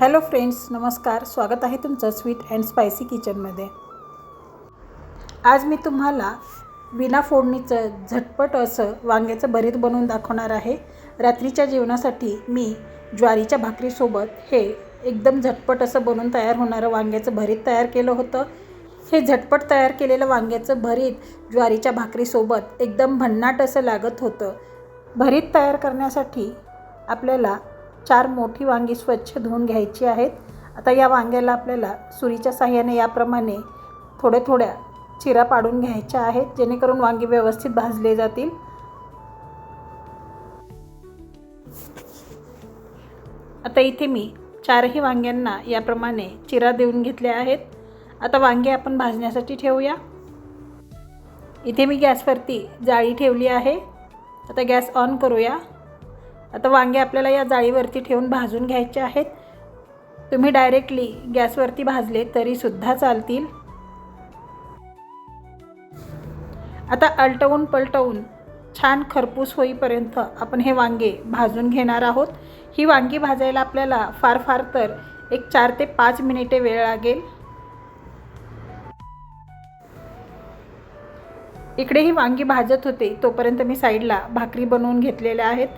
Hello friends नमस्कार. स्वागत आहे तुमचं स्वीट अँड स्पायसी किचनमध्ये. आज मी तुम्हाला विना फोडणीचं झटपट असं वांग्याचं भरीत बनवून दाखवणार आहे. रात्रीच्या जेवणासाठी मी ज्वारीच्या भाकरीसोबत हे एकदम झटपट असं बनवून तयार होणारं वांग्याचं भरीत तयार केलं होतं. हे झटपट तयार केलेलं वांग्याचं भरीत ज्वारीच्या भाकरीसोबत एकदम भन्नाट असं लागत होतं. भरीत तयार करण्यासाठी आपल्याला चार मोठी वांगी स्वच्छ धुवून घ्यायची आहेत. आता या वांग्याला आपल्याला सुरीच्या साह्याने याप्रमाणे थोड्या थोड्या चिरा पाडून घ्यायच्या आहेत जेणेकरून वांगी व्यवस्थित भाजले जातील. आता इथे मी चारही वांग्यांना याप्रमाणे चिरा देऊन घेतल्या आहेत. आता वांगे आपण भाजण्यासाठी ठेवूया. इथे मी गॅसवरती जाळी ठेवली आहे. आता गॅस ऑन करूया. आता वांगे आपल्याला या जाळीवरती ठेवून भाजून घ्यायचे आहेत. तुम्ही डायरेक्टली गॅसवरती भाजले तरीसुद्धा चालतील. आता अलटवून पलटवून छान खरपूस होईपर्यंत आपण हे वांगे भाजून घेणार आहोत. ही वांगी भाजायला आपल्याला फार फार तर एक चार ते पाच मिनिटे वेळ लागेल. इकडे ही वांगी भाजत होते तोपर्यंत मी साईडला भाकरी बनवून घेतलेल्या आहेत.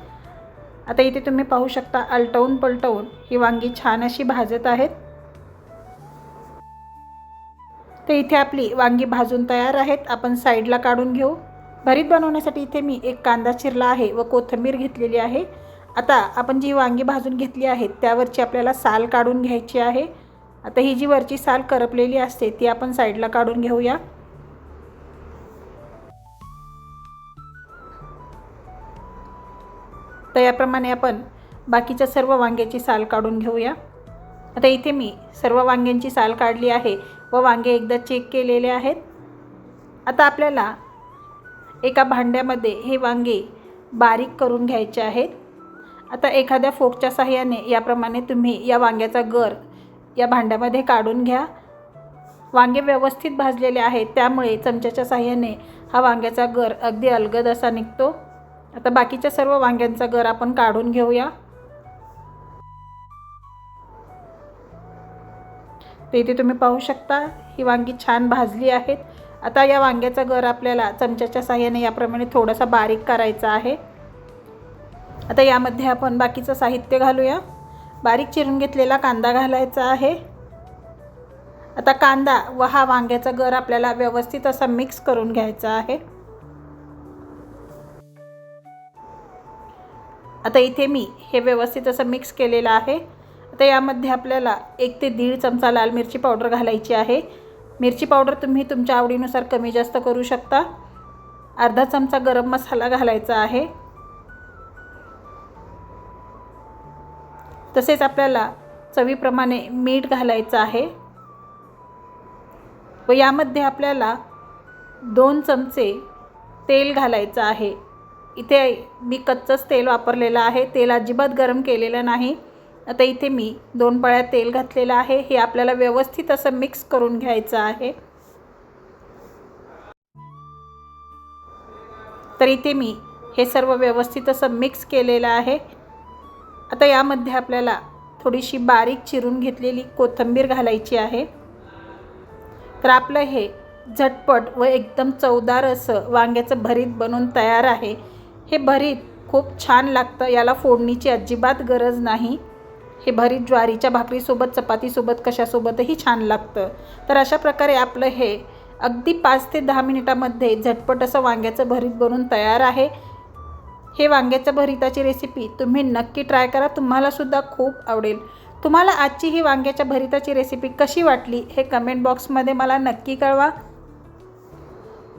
आता इथे तुम्ही पाहू शकता अलटवून पलटवून ही वांगी छान अशी भाजत आहेत. तर इथे आपली वांगी भाजून तयार आहेत. आपण साईडला काढून घेऊ. भरीत बनवण्यासाठी इथे मी एक कांदा चिरला आहे व कोथिंबीर घेतलेली आहे. आता आपण जी वांगी भाजून घेतली आहेत त्यावरची आपल्याला साल काढून घ्यायची आहे. आता ही जी वरची साल करपलेली असते ती आपण साईडला काढून घेऊया. तर याप्रमाणे आपण बाकीच्या सर्व वांग्याची साल काढून घेऊया. आता इथे मी सर्व वांग्यांची साल काढली आहे व वांगे एकदा चेक केलेले आहेत. आता आपल्याला एका भांड्यामध्ये हे वांगे बारीक करून घ्यायचे आहेत. आता एखाद्या फोकच्या साह्याने याप्रमाणे तुम्ही या वांग्याचा गर या भांड्यामध्ये काढून घ्या. वांगे व्यवस्थित भाजलेले आहेत त्यामुळे चमच्याच्या साह्याने हा वांग्याचा गर अगदी अलगद असा निघतो. आता बाकीच्या सर्व वांग्यांचा गर आपण काढून घेऊया. तर इथे तुम्ही पाहू शकता ही वांगी छान भाजली आहेत. आता या वांग्याचा गर आपल्याला चमच्याच्या साह्याने याप्रमाणे थोडासा बारीक करायचा आहे. आता यामध्ये आपण बाकीचं साहित्य घालूया. बारीक चिरून घेतलेला कांदा घालायचा आहे. आता कांदा व हा वांग्याचा गर आपल्याला व्यवस्थित असा मिक्स करून घ्यायचा आहे. आता इथे मी हे व्यवस्थित असं मिक्स केलेलं आहे. आता यामध्ये आपल्याला एक ते दीड चमचा लाल मिरची पावडर घालायची आहे. मिरची पावडर तुम्ही तुमच्या आवडीनुसार कमी जास्त करू शकता. अर्धा चमचा गरम मसाला घालायचा आहे. तसेच आपल्याला चवीप्रमाणे मीठ घालायचं आहे. व यामध्ये आपल्याला दोन चमचे तेल घालायचं आहे. इथे मी कच्चंच तेल वापरलेलं आहे. तेल अजिबात गरम केलेलं नाही. आता इथे मी दोन पळ्या तेल घातलेलं आहे. हे आपल्याला व्यवस्थित असं मिक्स करून घ्यायचं आहे. तर इथे मी हे सर्व व्यवस्थित असं मिक्स केलेलं आहे. आता यामध्ये आपल्याला थोडीशी बारीक चिरून घेतलेली कोथिंबीर घालायची आहे. तर आपलं हे झटपट व एकदम चवदार असं वांग्याचं भरीत बनवून तयार आहे. हे भरीत खूप छान लागतं याला फोडणीची अजिबात गरज नाही. हे भरीत ज्वारीच्या भाकरीसोबत चपातीसोबत कशासोबतही छान लागतं. तर अशा प्रकारे आपलं हे अगदी पाच ते दहा मिनिटामध्ये झटपट असं वांग्याचं भरीत बनून तयार आहे. हे वांग्याच्या भरिताची रेसिपी तुम्ही नक्की ट्राय करा तुम्हालासुद्धा खूप आवडेल. तुम्हाला आजची ही वांग्याच्या भरिताची रेसिपी कशी वाटली हे कमेंट बॉक्समध्ये मला नक्की कळवा.